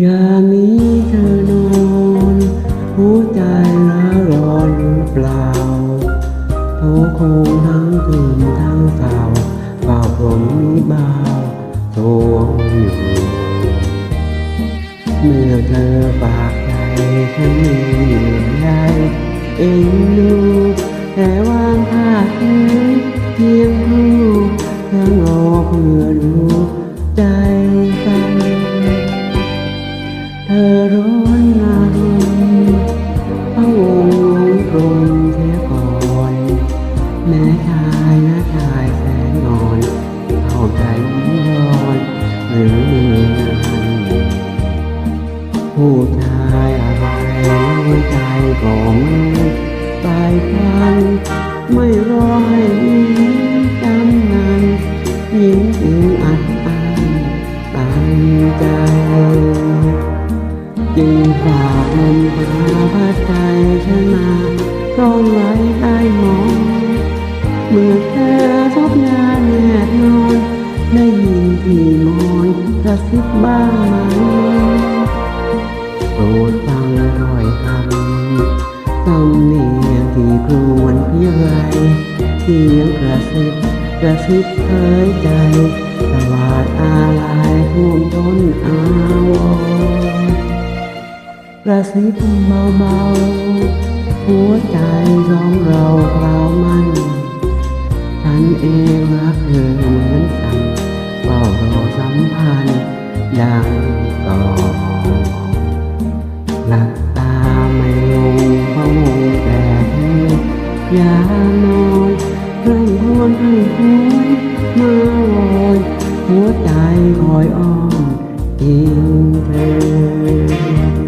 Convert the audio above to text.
อย่างนี้เธอนอนหัวใจร้าร้อนหรือเปล่าโทรคงทั้งคืนทั้งเศร้าเฝ้าผมนี้เบาโทรอยู่เมื่อเธอฝากใจฉันมีเหนื่อยใยเอ็นดูแต่วางท่าทีเพียงรู้เพื่อรอเพื่อรู้ใจ ผู้ชายอะไรหัวใจของตายพันไม่รอให้จำนานยิ่งจึงอัดอันตั้งใจจึงฝากลมหาพัดใจฉันมาร้องไว้ใต้มอนเมื่อเธอทบงานแนบนอนได้ยินที่มอนกระซิบบ้างไหม โปรดฟังถ้อยคำสำเนียงที่ครวนพิไรเสียงกระซิบกระซิบเผยใจตลาดอาลัยท่วมท้นอาวรกระซิบเบาๆหัวใจร้องเราคราวมันฉันเองรักเธอเหมือนกันเฝ้ารอสัมพันธ์ดังต่อ หลับตาไม่ลงพระวงแต่เธอย่านอนเรื่องพวนให้หัวมาวอยหัวใจคอยอ้อนอิงเธอ